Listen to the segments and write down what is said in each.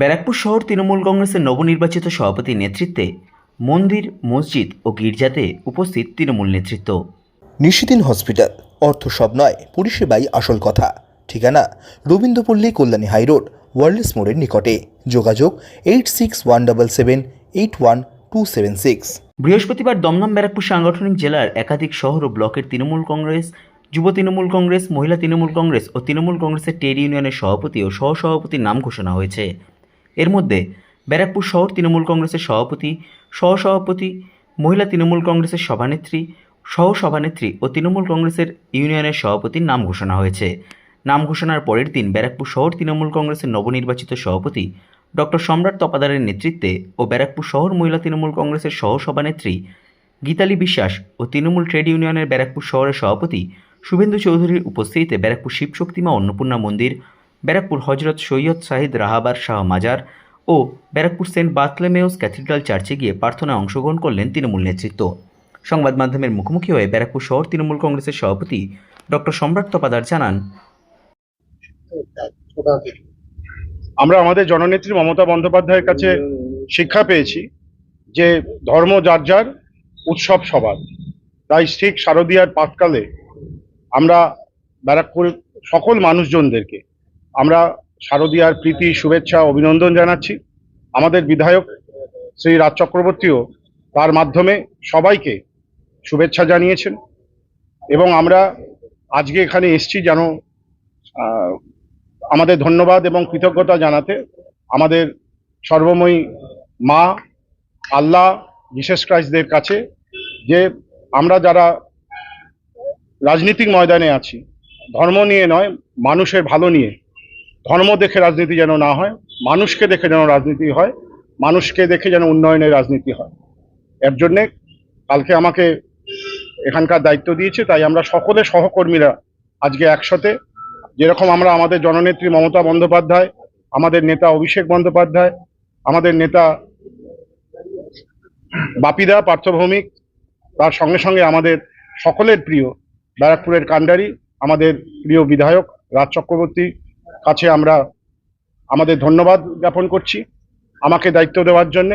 ব্যারাকপুর শহর তৃণমূল কংগ্রেসের নবনির্বাচিত সভাপতির নেতৃত্বে মন্দির মসজিদ ও গির্জাতে উপস্থিত তৃণমূল নেতৃত্ব। নিশিদিন হসপিটাল অর্থ সব নয় পরিষেবাই আসল কথা। ঠিকানা রবীন্দ্রপল্লী কল্যাণী হাইরোড ওয়ার্ল্ডস মোড়ের নিকটে। যোগাযোগ eight six one double seven eight one two seven six. বৃহস্পতিবার দমদম ব্যারাকপুর সাংগঠনিক জেলার একাধিক শহর ও ব্লকের তৃণমূল কংগ্রেস যুব তৃণমূল কংগ্রেস মহিলা তৃণমূল কংগ্রেস ও তৃণমূল কংগ্রেসের ট্রেড ইউনিয়নের সভাপতি ও সহসভাপতির নাম ঘোষণা হয়েছে। এর মধ্যে ব্যারাকপুর শহর তৃণমূল কংগ্রেসের সভাপতি, সহসভাপতি, মহিলা তৃণমূল কংগ্রেসের সভানেত্রী সহ সভানেত্রী ও তৃণমূল কংগ্রেসের ইউনিয়নের সভাপতির নাম ঘোষণা হয়েছে। নাম ঘোষণার পরের দিন ব্যারাকপুর শহর তৃণমূল কংগ্রেসের নবনির্বাচিত সভাপতি ডক্টর সম্রাট তপাদারের নেতৃত্বে ও ব্যারাকপুর শহর মহিলা তৃণমূল কংগ্রেসের সহ সভানেত্রী গীতালি বিশ্বাস ও তৃণমূল ট্রেড ইউনিয়নের ব্যারাকপুর শহরের সভাপতি শুভেন্দু চৌধুরীর উপস্থিতিতে ব্যারাকপুর শিবশক্তিমা অন্নপূর্ণা মন্দির ব্যারাকপুর হজরত সৈয়দ শাহিদ রাহাবার শাহ মাজার ও ব্যারাকপুর সেন্ট বার্থলেমেউস ক্যাথিড্রাল চার্চে গিয়ে প্রার্থনায় অংশগ্রহণ করলেন তৃণমূল নেতৃত্ব। সংবাদ মাধ্যমের মুখোমুখি হয়ে ব্যারাকপুর শহর তৃণমূল কংগ্রেসের সভাপতি ডক্টর সম্রাট তপাদার জানান, আমরা আমাদের জননেত্রী মমতা বন্দ্যোপাধ্যায়ের কাছে শিক্ষা পেয়েছি যে ধর্ম যার যার, উৎসব সবার। তাই ঠিক শারদীয়ার পাতকালে আমরা ব্যারাকপুর সকল মানুষজনদেরকে আমরা শারদীয়ার প্রীতি, শুভেচ্ছা, অভিনন্দন জানাচ্ছি। আমাদের বিধায়ক শ্রী রাজ চক্রবর্তীও তার মাধ্যমে সবাইকে শুভেচ্ছা জানিয়েছেন এবং আমরা আজকে এখানে এসছি যেন আমাদের ধন্যবাদ এবং কৃতজ্ঞতা জানাতে আমাদের সর্বময়ী মা আল্লাহ জিসাস ক্রাইস্টদের কাছে যে আমরা যারা রাজনীতিক ময়দানে আছি, ধর্ম নিয়ে নয়, মানুষের ভালো নিয়ে ধর্ম দেখে রাজনীতি যেন না হয়, মানুষকে দেখে যেন রাজনীতি হয়, মানুষকে দেখে যেন উন্নয়নের রাজনীতি হয়। এর জন্যে কালকে আমাকে এখানকার দায়িত্ব দিয়েছে, তাই আমরা সকলে সহকর্মীরা আজকে একসাথে, যেরকম আমরা আমাদের জননেত্রী মমতা বন্দ্যোপাধ্যায়, আমাদের নেতা অভিষেক বন্দ্যোপাধ্যায়, আমাদের নেতা বাপিদা পার্থভৌমিক, তার সঙ্গে সঙ্গে আমাদের সকলের প্রিয় ব্যারাকপুরের কাণ্ডারি আমাদের প্রিয় বিধায়ক রাজ চক্রবর্তী কাছে আমরা আমাদের ধন্যবাদ জ্ঞাপন করছি আমাকে দায়িত্ব দেওয়ার জন্য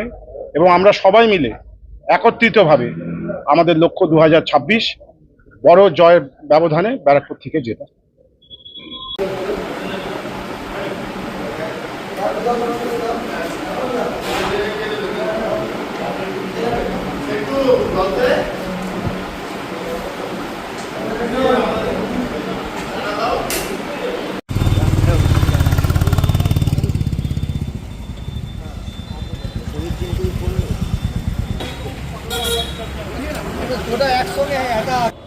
এবং আমরা সবাই মিলে একত্রিতভাবে আমাদের লক্ষ্য দু হাজার ছাব্বিশ বড় জয় ব্যবধানে ব্যারাকপুর থেকে জেতা। সমগ্র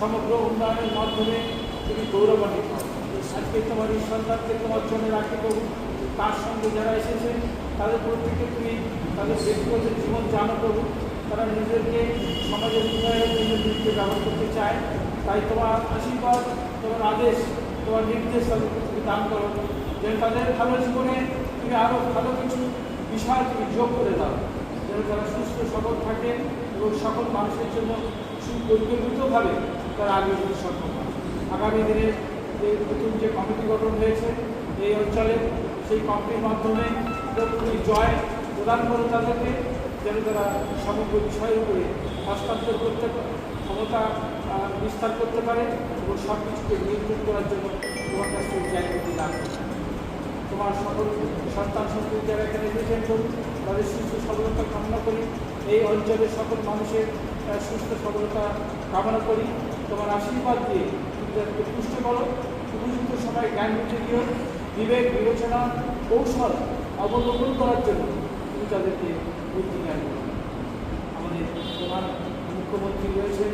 সমগ্র উন্নয়নের মাধ্যমে তুমি গৌরবান্বিত। আজকে তোমার এই সন্তানকে তোমার জন্য রাখি প্রভু। তার সঙ্গে যারা এসেছে, তাদের প্রত্যেকে তুমি তাদের ব্যক্তিগত জীবন জানো প্রভু। তারা নিজেদেরকে সমাজের উন্নয়নের জন্য নিজেকে ব্যবহার করতে চায়। তাই তোমার আশীর্বাদ, তোমার আদেশ, তোমার নির্দেশ তাদেরকে তুমি দান করো। যেন তাদের ভালো জীবনে তুমি আরও ভালো কিছু বিষয় তুমি যোগ করে দাও। যেন তারা সুস্থ, সবল থাকে এবং সকল মানুষের জন্য সুপরিকল্পিতভাবে তারা আগে যেতে আগামী দিনে যে নতুন যে কমিটি গঠন হয়েছে এই অঞ্চলে সেই কমিটির মাধ্যমে পুরোপুরি জয় প্রদান করে তাদেরকে যেন তারা সমগ্র বিষয়ের উপরে হস্তান্তর করতে ক্ষমতা বিস্তার করতে পারে এবং সব কিছুকে নিয়ন্ত্রণ করার জন্য তোমার কাছ থেকে জায়গাটি করতে তোমার সকল সন্তান সন্ততি যারা এখানে এসেছেন তাদের শিশু সবলতা কামনা করি। এই অঞ্চলের সকল মানুষের সুস্থ সবলতা কামনা করি। তোমার আশীর্বাদ দিয়ে তুমি পুষ্ট করো। উপযুক্ত সময় জ্ঞান বুঝে বিবেক, বিবেচনা, কৌশল অবলম্বন করার জন্য তুমি তাদেরকে বুদ্ধি জ্ঞান আমাদের প্রধান মুখ্যমন্ত্রী রয়েছেন,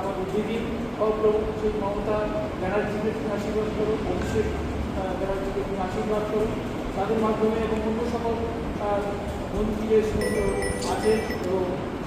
আমাদের দিদি ও প্রভু সেই মমতা ব্যানার্জিকে তুমি আশীর্বাদ করো, অভিষেক ব্যানার্জিকে তুমি আশীর্বাদ করো। তাদের মাধ্যমে এবং অন্য সকল মন্ত্রীদের সমস্ত আছে এবং